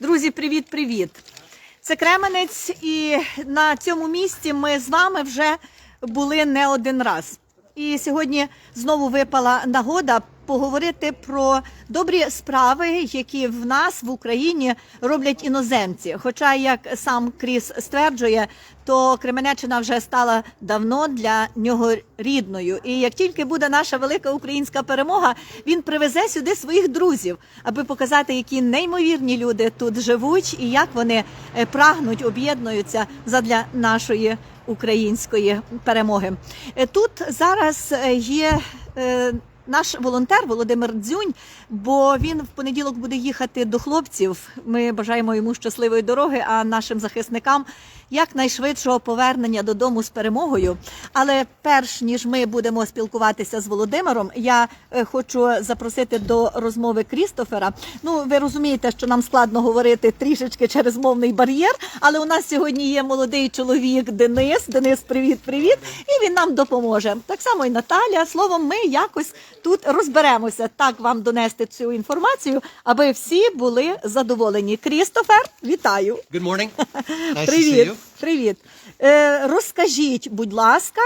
Друзі, привіт-привіт! Це Кременець, і на цьому місці ми з вами вже були не один раз. І сьогодні знову випала нагода поговорити про добрі справи, які в нас в Україні роблять іноземці. Хоча, як сам Кріс стверджує, то Кременеччина вже стала давно для нього рідною. І як тільки буде наша велика українська перемога, він привезе сюди своїх друзів, аби показати, які неймовірні люди тут живуть, і як вони е, прагнуть об'єднуються задля нашої української перемоги. Е, Тут зараз е, є. Наш волонтер Володимир Дзюнь, бо він в понеділок буде їхати до хлопців. Ми бажаємо йому щасливої дороги, а нашим захисникам якнайшвидшого повернення додому з перемогою. Але перш ніж ми будемо спілкуватися з Володимиром, я е, хочу запросити до розмови Крістофера. Ну, ви розумієте, що нам складно говорити трішечки через мовний бар'єр, але у нас сьогодні є молодий чоловік Денис. Денис, привіт, привіт! І він нам допоможе. Так само і Наталя. Словом, ми якось тут розберемося, так вам донести цю інформацію, аби всі були задоволені. Крістофер, вітаю! Good morning. Nice to see Привіт, you. привіт. Е, розкажіть, будь ласка,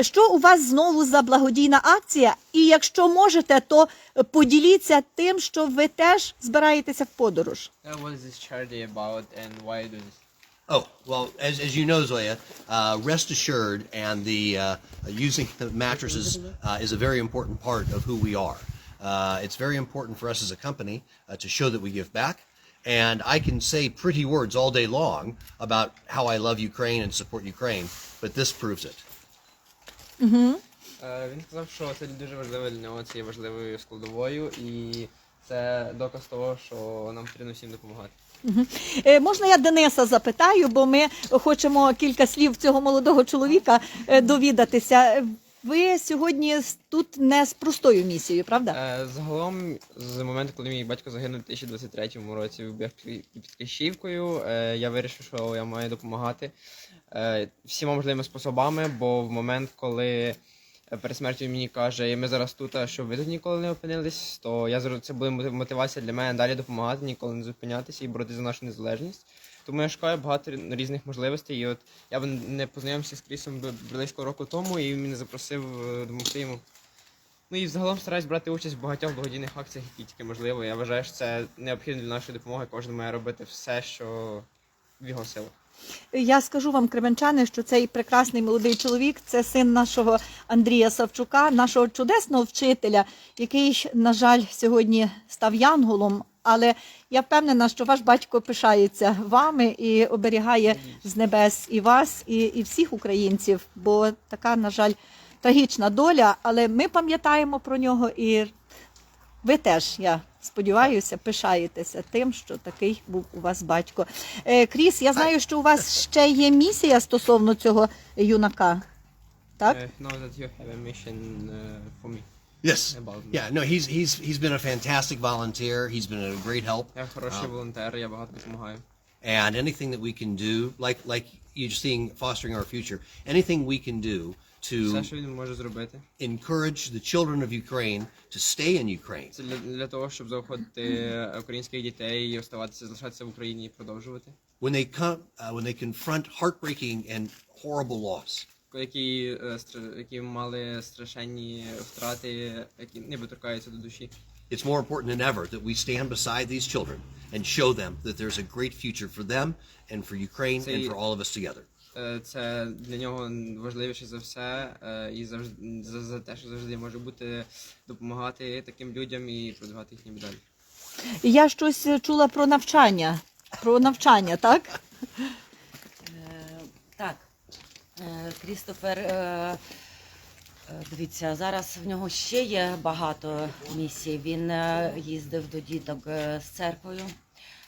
що у вас знову за благодійна акція? І якщо можете, то поділіться тим, що ви теж збираєтеся в подорож. What is this charity about and why do this? Oh, well, as, as you know, Zoya, uh, rest assured and the uh, using the mattresses uh, is a very important part of who we are. Uh, it's very important for us as a company uh, to show that we give back. And I can say pretty words all day long about how I love Ukraine and support Ukraine, but this proves it. Е, Він сказав, що це дуже важливо для нього, це є важливою складовою, і це доказ того, що нам потрібно всім допомагати. Е, можна я Дениса запитаю, бо ми хочемо кілька слів цього молодого чоловіка е, довідатися. Ви сьогодні тут не з простою місією, правда? Е, Загалом, з моменту, коли мій батько загинув у 2023 році в під Кишівкою, е, я вирішив, що я маю допомагати е, всіма можливими способами, бо в момент, коли е, перед смертю мені каже, ми зараз тут, а щоб ви тут ніколи не опинились, то я це буде мотивація для мене далі допомагати, ніколи не зупинятися і боротися за нашу незалежність. Тому я шукаю багато різних можливостей. І от я не познайомився з Крісом близько року тому, і він мене запросив е, допомогти йому. Ну і взагалом стараюсь брати участь в багатьох благодійних акціях, які тільки можливо. Я вважаю, що це необхідно для нашої допомоги. Кожен має робити все, що в його силах. Я скажу вам, кременчани, що цей прекрасний молодий чоловік це син нашого Андрія Савчука, нашого чудесного вчителя, який, на жаль, сьогодні став янголом. Але я впевнена, що ваш батько пишається вами і оберігає з небес і вас, і, і всіх українців, бо така, на жаль, трагічна доля. Але ми пам'ятаємо про нього і ви теж, я сподіваюся, пишаєтеся тим, що такий був у вас батько. Е, Кріс, я знаю, що у вас ще є місія стосовно цього юнака. Так? Е, know that you have a mission е, for me. Yes. Yeah, no, he's, he's, he's been a fantastic volunteer. He's been a great help. Я хороший волонтер, я багато допомагаю. and anything that we can do, like like you're seeing fostering our future, anything we can do to Все, що він може зробити, encourage the children of Ukraine to stay in Ukraine. це для, для того, щоб заохотити українських дітей і оставатися, залишатися в Україні і продовжувати. When they come, uh, when they confront heartbreaking and horrible loss, Які, е, стра- які мали страшенні втрати, які не доторкаються до душі. it's more important than ever that we stand beside these children and show them that there's a great future for them and for Ukraine and See- for all of us together. Е, Це для нього важливіше за все, е, і завжди за, за те, що завжди може бути допомагати таким людям і продавати їхні медалі. Я щось чула про навчання. Про навчання, так? Е, Так, Крістофер, дивіться, зараз в нього ще є багато місій. Він їздив до діток з церквою,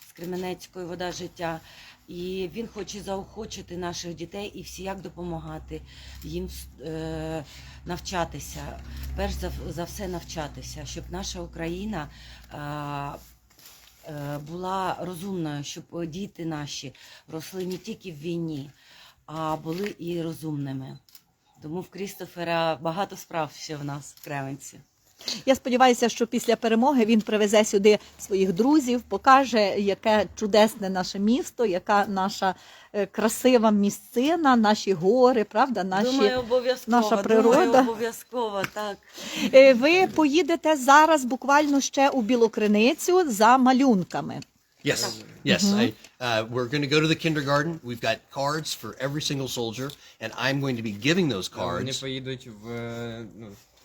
з Кременецької вода життя. І він хоче заохочити наших дітей і всіяк допомагати їм е, навчатися. Перш за, за все навчатися, щоб наша Україна е, е, була розумною, щоб діти наші росли не тільки в війні, а були і розумними. Тому в Крістофера багато справ ще в нас в Кременці. Я сподіваюся, що після перемоги він привезе сюди своїх друзів, покаже, яке чудесне наше місто, яка наша е, красива місцина, наші гори, правда, наші. Думаю, наша Думаю, природа. обов'язково, так. Е, Ви поїдете зараз буквально ще у Білокриницю за малюнками. Yes, yes. I, uh, we're going to go to the kindergarten. We've got cards for every single soldier, and I'm going to be giving those Вони поїдуть в, е, ну, в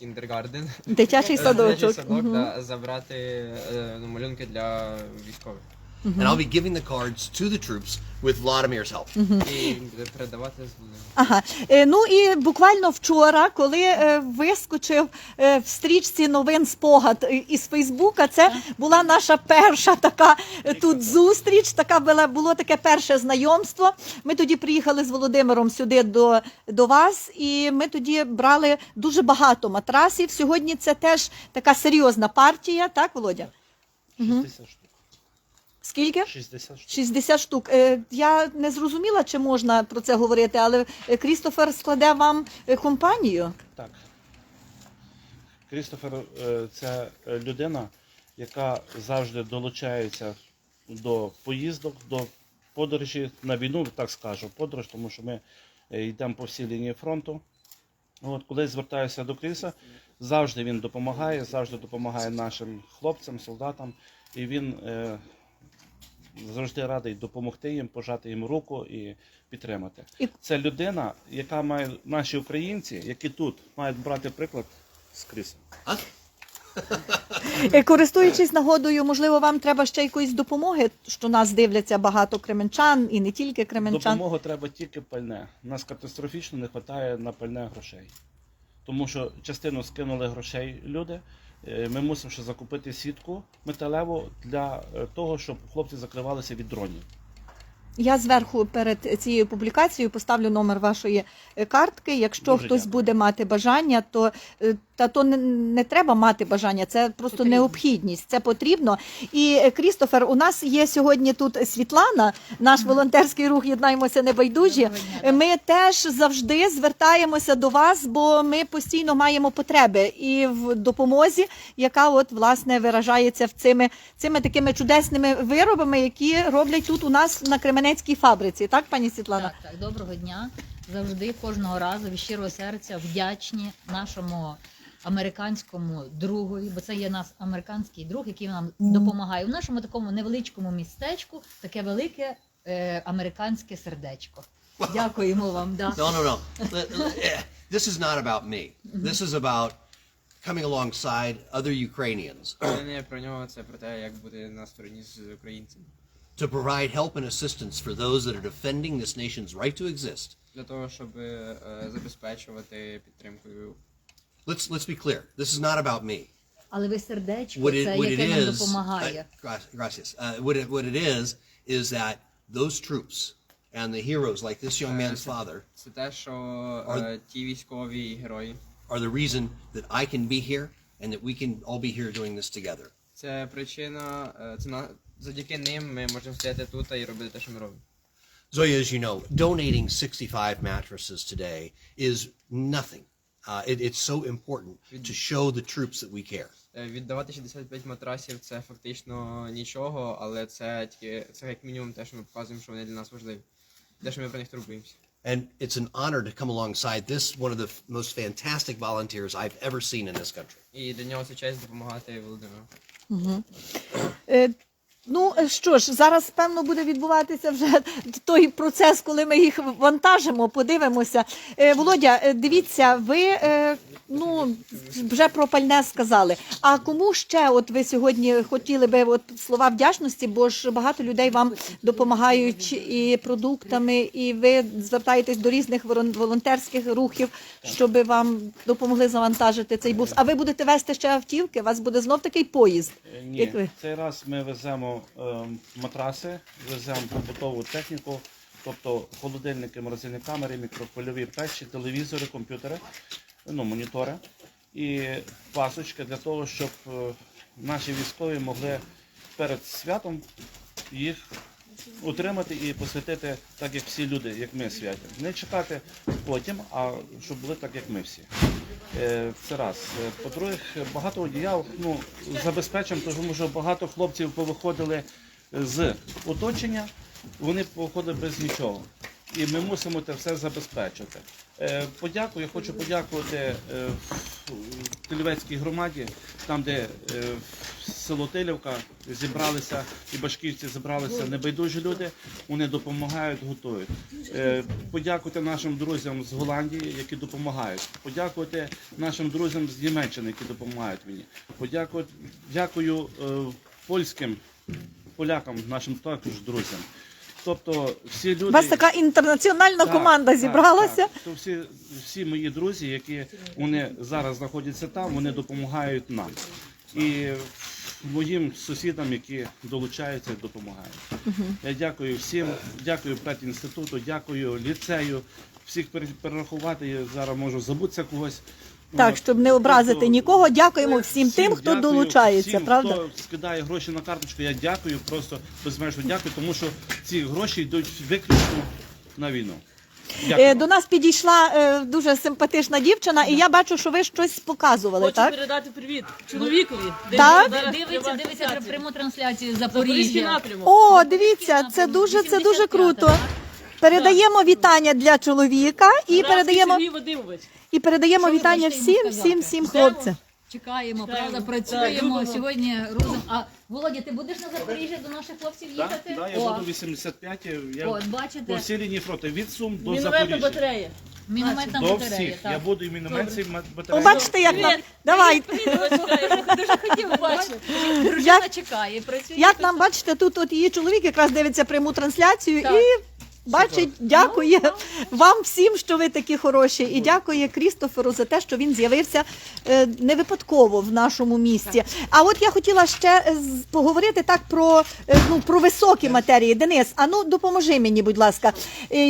кіндергарден. Дитячий садочок. Дитячий садок, Мгм. да, забрати е, ну, малюнки для військових. And I'll be giving the cards to the troops with Vladimir's help. І передавати з. Ага. Е, Ну і буквально вчора, коли е, вискочив е, в стрічці новин спогад е, із Фейсбука, це була наша перша така е, тут зустріч. Така була було таке перше знайомство. Ми тоді приїхали з Володимиром сюди до, до вас, і ми тоді брали дуже багато матрасів. Сьогодні це теж така серйозна партія, так, Володя? 60 штук. Скільки? 60 штук. 60 штук. Е, Я не зрозуміла, чи можна про це говорити, але е, Крістофер складе вам е, компанію. Так. Крістофер е, це людина, яка завжди долучається до поїздок, до подорожі на війну, так скажу, подорож, тому що ми йдемо по всій лінії фронту. От, коли звертаюся до Кріса, завжди він допомагає, завжди допомагає нашим хлопцям, солдатам, і він е, завжди радий допомогти їм, пожати їм руку і підтримати. І- Це людина, яка має наші українці, які тут мають брати приклад з Кріса. Користуючись нагодою, можливо, вам треба ще якоїсь допомоги, що нас дивляться багато кременчан і не тільки кременчан. Допомога треба тільки пальне. Нас катастрофічно не вистачає на пальне грошей. Тому що частину скинули грошей люди. Е, Ми мусимо ще закупити сітку металеву для е, того, щоб хлопці закривалися від дронів. Я зверху перед цією публікацією поставлю номер вашої е, картки. Якщо Дуже хтось дякую. буде мати бажання, то та то не, не треба мати бажання, це просто Потрібно. необхідність. Це потрібно. І е, Крістофер, у нас є сьогодні тут Світлана, наш волонтерський рух Єднаймося небайдужі. Ми теж завжди звертаємося до вас, бо ми постійно маємо потреби і в допомозі, яка от власне виражається в цими, цими такими чудесними виробами, які роблять тут у нас на Кременецькій фабриці. Так, пані Світлана? Так, так, доброго дня. Завжди кожного разу від щирого серця вдячні нашому американському другові, бо це є наш американський друг, який нам допомагає. У нашому такому невеличкому містечку таке велике е, американське сердечко. Дякуємо вам. Да. No, no, no. This is not about me. This is about coming alongside other Ukrainians Це не про нього, це про те, як бути на стороні з українцями. to provide help and assistance for those that are defending this nation's right to exist. Для того, щоб е, забезпечувати підтримкою. Let's let's be clear. This is not about me. Але ви сердечко, What it, це what it яке нам is, допомагає. uh, gra- gracias. Uh, what it what it is is that those troops and the heroes like this young man's father Це те, що е, Are- ті військові і герої. are the reason that I can be here and that we can all be here doing this together. Це причина, е, це на завдяки ним ми можемо стояти тут і робити те, що ми робимо. Zoya, as you know, donating 65 mattresses today is nothing. Uh, it, it's so important to show the troops that we care. Е, Віддавати 65 матрасів це фактично нічого, але це тільки це як мінімум те, що ми показуємо, що вони для нас важливі. Те, що ми про них турбуємося. And it's an honor to come alongside this, one of the f- most fantastic volunteers I've ever seen in this country. І для нього це честь допомагати Володимиру. Е, Ну е, що ж, зараз певно буде відбуватися вже той процес, коли ми їх вантажимо, подивимося. Е, Володя, е, дивіться, ви ну вже про пальне сказали. А кому ще, от ви сьогодні хотіли би от слова вдячності, бо ж багато людей вам допомагають і продуктами, і ви звертаєтесь до різних волонтерських рухів, щоб вам допомогли завантажити цей бус. А ви будете вести ще автівки? У вас буде знов такий поїзд. Ні, Як ви? цей раз ми веземо е, матраси, веземо побутову техніку, тобто холодильники, морозильні камери, мікрохвильові печі, телевізори, комп'ютери, ну, монітори і пасочки для того, щоб е, наші військові могли перед святом їх утримати і посвятити так, як всі люди, як ми святимо. Не чекати потім, а щоб були так, як ми всі. Е, Це раз. Е, По-друге, багато одіял ну, забезпечимо, тому що багато хлопців повиходили з оточення, вони повиходили без нічого. І ми мусимо це все забезпечити. Е, Подякую, хочу подякувати е, Тилівецькій громаді, там, де е, село Тилівка зібралися, і башківці зібралися небайдужі люди, вони допомагають, готують. Подякувати нашим друзям з Голландії, які допомагають. Подякувати нашим друзям з Німеччини, які допомагають мені. Подякувати, дякую польським полякам, нашим також друзям. Тобто всі люди. У вас така інтернаціональна Так, команда так, зібралася. так. То всі, всі мої друзі, які вони зараз знаходяться там, вони допомагають нам. І моїм сусідам, які долучаються, допомагають. Я дякую всім, дякую педінституту, дякую ліцею. Всіх пере- перерахувати я зараз можу забутися когось. Так, щоб не образити Тобто, нікого, дякуємо всім тим, хто дякую, долучається, всім, правда? Хто скидає гроші на карточку, я дякую, просто безмежно дякую, тому що ці гроші йдуть виключно на війну. Дякую. Е, До нас підійшла е, дуже симпатична дівчина, і я бачу, що ви щось показували, Хочу так? передати привіт чоловікові. Так? зараз Дивиться, дивиться пряму трансляцію з Запорізький Запоріжжя. напрямок. О, дивіться, це дуже, це дуже круто. Передаємо вітання для чоловіка і передаємо Сергій Вадимович. і передаємо вітання всім, всім, всім хлопцям. Чекаємо, правда, працюємо. Сьогодні грузом. А Володя, ти будеш на Запоріжжя до наших хлопців Да, їхати? да, я О, буду 85, я От, по бачите, всій лінії фронту, від Сум до Мінометна Запоріжжя. батарея. мінометна До батарея. всіх. Я Так. буду і мінометці, і О, батареї. бачите, як нам давай. Дуже хотів бачити. Дружина Як- чекає, працює. Як нам бачите, тут от її чоловік якраз дивиться пряму трансляцію Так. і бачить, дякує вам всім, що ви такі хороші, і дякує Крістоферу за те, що він з'явився е, не випадково в нашому місті. А от я хотіла ще е, поговорити так про, е, ну, про високі матерії. Денис, а ну допоможи мені, будь ласка.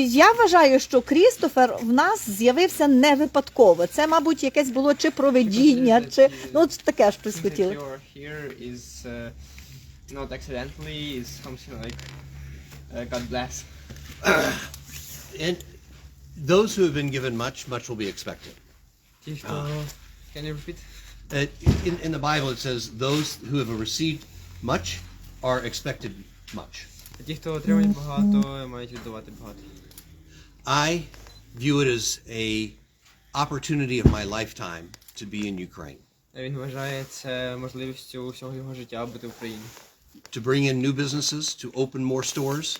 Я вважаю, що Крістофер в нас з'явився не випадково. Це, мабуть, якесь було чи проведіння, чи ну от таке щось хотіли. uh, not accidentally, is something like uh, God bless. And those who have been given much, much will be expected. Ті, хто... Can you repeat? Uh, in, in the Bible, it says, those who have received much are expected much. Ті, хто отримують багато, мають віддавати багато. I view it as a opportunity of my lifetime to be in Ukraine, Він вважає це можливістю всього його життя бути в Україні. to bring in new businesses, to open more stores,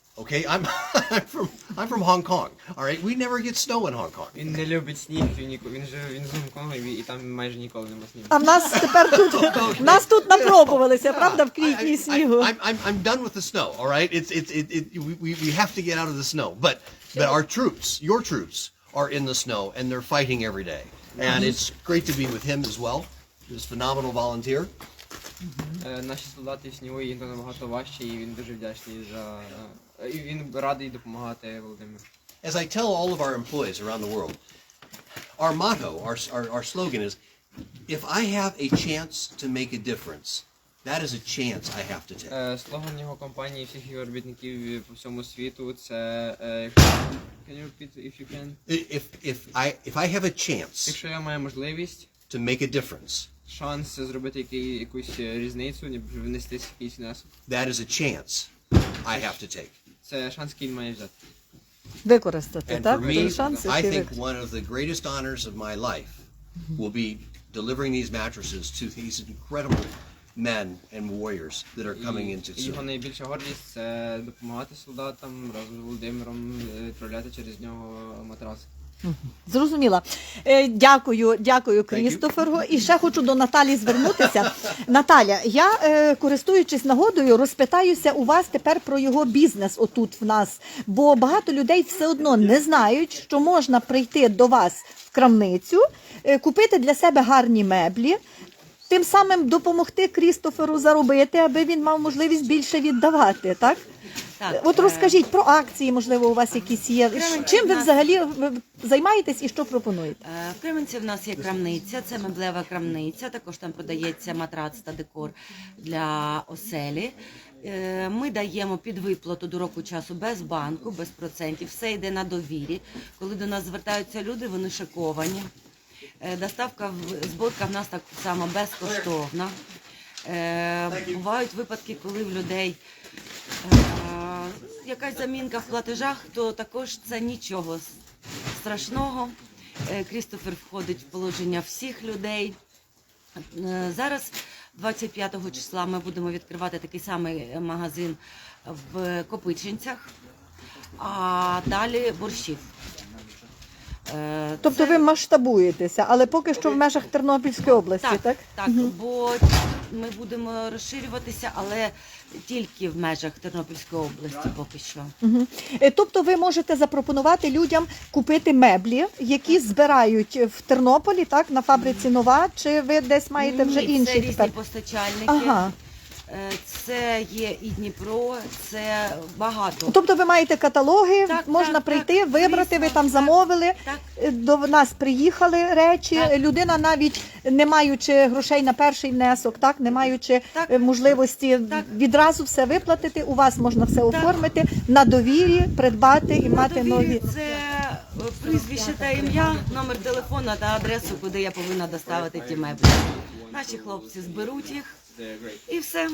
Okay, I'm, I'm from I'm from Hong Kong. All right, we never get snow in Hong Kong. Він не любить сніг, він, ніко- він живе він з Гонконгу і, і там майже ніколи нема снігу. А в нас тепер тут в нас тут напробувалися, правда, в квітні I, снігу. am I'm, I'm done with the snow. All right, it's it's it, it we, we we have to get out of the snow. But but our troops, your troops, are in the snow and they're fighting every day. And it's great to be with him as well. He's a phenomenal volunteer. Е, Наші солдати в снігу їм то набагато важче, і він дуже вдячний за. е, І він радий допомагати Володимиру. As I tell all of our employees around the world, our motto, our, our, our slogan is if I have a chance to make a difference, that is a chance I have to take. Е, Слоган його компанії, всіх його робітників по всьому світу це. е, якщо- Can you repeat if you can? If, if, I, if I have a chance Якщо я маю можливість, to make a difference, шанс зробити який, якусь е, різницю, ніби внести якийсь внесок, that is a chance I have to take. Це шанс, який він має взяти. Використати, And так? for me, Той шанс, I який think ви- one of the greatest honors of my life will be delivering these mattresses to these incredible men and warriors that are coming І- into і його soon. найбільша гордість це допомагати солдатам разом з Володимиром е, відправляти через нього матраси. Зрозуміла. Е, Дякую, дякую Крістоферу. І ще хочу до Наталі звернутися. Наталя, я е, користуючись нагодою, розпитаюся у вас тепер про його бізнес отут в нас. Бо багато людей все одно не знають, що можна прийти до вас в крамницю, е, купити для себе гарні меблі. тим самим допомогти Крістоферу заробити, аби він мав можливість більше віддавати, так? Так, От е, розкажіть про акції, можливо, у вас якісь є. Кременці Чим ви нас- взагалі ви займаєтесь і що пропонуєте? Е, В Кременці в нас є крамниця, це меблева крамниця. Також там продається матрац та декор для оселі. Е, Ми даємо під виплату до року часу без банку, без процентів. Все йде на довірі. Коли до нас звертаються люди, вони шоковані. Е, Доставка в- зборка в нас так само безкоштовна. Е, Бувають випадки, коли в людей е, якась замінка в платежах, то також це нічого страшного. Е, Крістофер входить в положення всіх людей. Е, Зараз, 25 числа, ми будемо відкривати такий самий е, магазин в Копичинцях, а далі борщів. Тобто це- ви масштабуєтеся, але поки що в межах Тернопільської області, так? так, так, бо ми будемо розширюватися, але тільки в межах Тернопільської області поки що. Е, Тобто ви можете запропонувати людям купити меблі, які збирають в Тернополі, так, на фабриці нова, чи ви десь маєте вже Ні, це інші різні тепер? постачальники. Ага. Е, Це є і Дніпро, це багато. Тобто ви маєте каталоги, Так, можна так, прийти, так, вибрати, ви там так. замовили. Так, е, До нас приїхали речі. Так. Людина навіть не маючи грошей на перший внесок, так не маючи Так. е, можливості Так. відразу все виплатити. У вас можна все оформити на довірі, придбати і на мати довірі нові. це прізвище та ім'я, номер телефону та адресу, куди я повинна доставити ті меблі. Наші хлопці зберуть їх і все.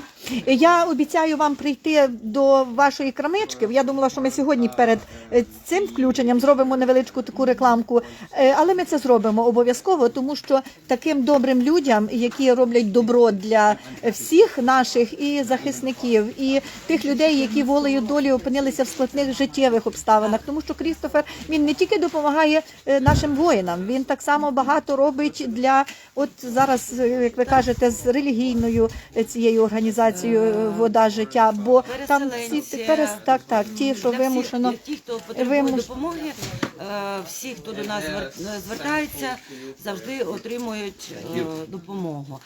Я обіцяю вам прийти до вашої крамнички. Я думала, що ми сьогодні перед е, цим включенням зробимо невеличку таку рекламку, Е, але ми це зробимо обов'язково, тому що таким добрим людям, які роблять добро для всіх наших і захисників, і тих людей, які волею долі опинилися в складних життєвих обставинах, тому що Крістофер він не тільки допомагає е, нашим воїнам, він так само багато робить для от зараз, як ви кажете, з релігійною е, цією організацією е, вода життя. Бо там всі перес, так, так, ті, що Для вимушено. всіх, ті, хто потребує вимуш- допомоги, е, всі, хто до нас звер- звертається, завжди отримують е, допомогу.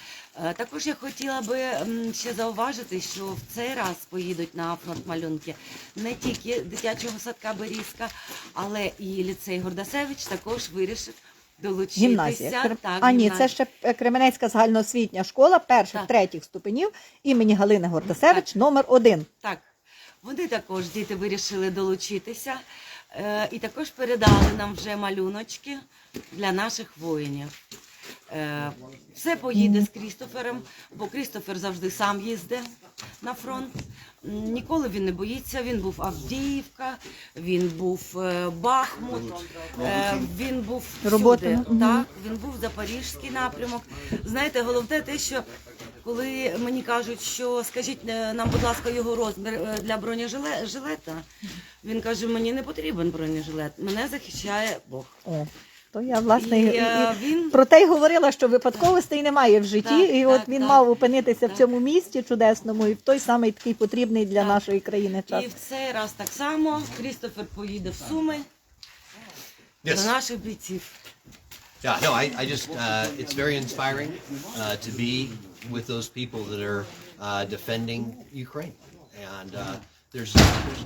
Е, Також я хотіла би м, ще зауважити, що в цей раз поїдуть на фронт малюнки не тільки дитячого садка Берізка, але і ліцей Гордасевич також вирішив долучитися. Гімназія. Так, а ні, гімназія. це ще е, Кременецька загальноосвітня школа перших, Так. третіх ступенів імені Галини Гордасевич, номер один. Так, вони також діти вирішили долучитися е, і також передали нам вже малюночки для наших воїнів. Е, все поїде з Крістофером, бо Крістофер завжди сам їздить на фронт. Ніколи він не боїться. Він був Авдіївка, він був е, Бахмут, е, він був всюди. Так, він був Запорізький напрямок. Знаєте, головне те, що коли мені кажуть, що скажіть нам, будь ласка, його розмір для бронежилета, він каже, мені не потрібен бронежилет, мене захищає Бог. То я власне І, і- е, він про те й говорила, що випадковостей немає в житті, Так, і так, от він так. мав опинитися в цьому місті чудесному і в той самий такий потрібний для Так. нашої країни час. і в цей раз так само Крістофер поїде в Суми Yes. до наших бійців. Yeah, no, I, I just, uh, it's very inspiring uh, to be with those people that are uh, defending Ukraine. And uh, there's, there's,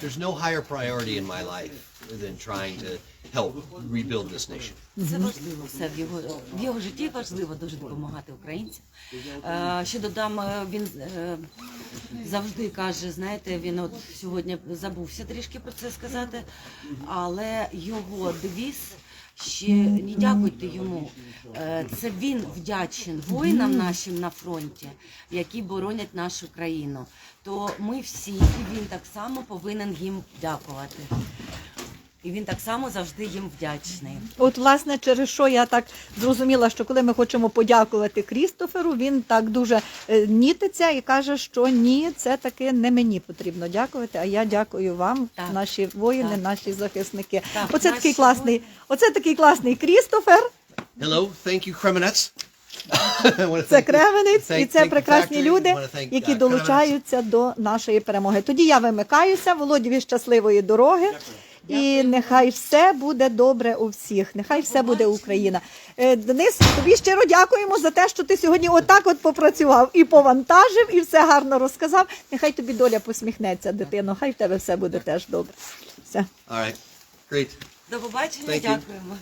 there's no higher priority in my life than trying to help rebuild this nation. Це важливо все в його в його житті важливо дуже допомагати українцям. Е, ще додам, е, він е, завжди каже, знаєте, він от сьогодні забувся трішки про це сказати, але його девіз ще не дякуйте йому. Е, це він вдячен воїнам нашим на фронті, які боронять нашу країну. То ми всі, і він так само повинен їм дякувати. І він так само завжди їм вдячний. От, власне, через що я так зрозуміла, що коли ми хочемо подякувати Крістоферу, він так дуже е, нітиться і каже, що ні, це таки не мені потрібно дякувати, а я дякую вам, Так. наші воїни, Так. наші захисники. Так, Оце наші такий класний, воїни. оце такий класний Крістофер. Hello, thank you, Kremenets. Це Кременець, і це прекрасні люди, які uh, долучаються до нашої перемоги. Тоді я вимикаюся. Володіві щасливої дороги. І нехай все буде добре у всіх. Нехай все буде Україна. Е, Денис, тобі щиро дякуємо за те, що ти сьогодні отак от попрацював і повантажив, і все гарно розказав. Нехай тобі доля посміхнеться, дитино. Хай в тебе все буде теж добре. Все. All right. Great. До побачення, Thank you. дякуємо.